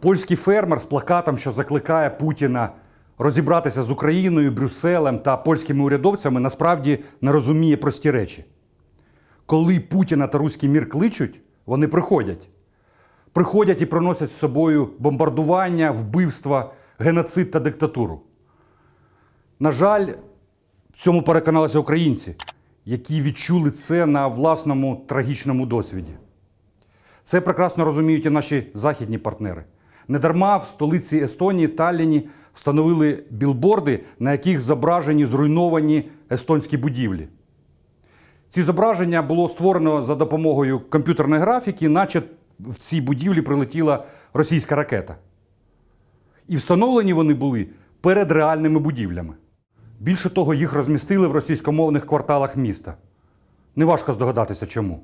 Польський фермер з плакатом, що закликає Путіна розібратися з Україною, Брюсселем та польськими урядовцями, насправді не розуміє прості речі. Коли Путіна та Руський мір кличуть, вони приходять. Приходять і приносять з собою бомбардування, вбивства, геноцид та диктатуру. На жаль, в цьому переконалися українці, які відчули це на власному трагічному досвіді. Це прекрасно розуміють і наші західні партнери. Недарма в столиці Естонії Талліні встановили білборди, на яких зображені зруйновані естонські будівлі. Ці зображення було створено за допомогою комп'ютерної графіки, наче в цій будівлі прилетіла російська ракета. І встановлені вони були перед реальними будівлями. Більше того, їх розмістили в російськомовних кварталах міста. Неважко здогадатися чому.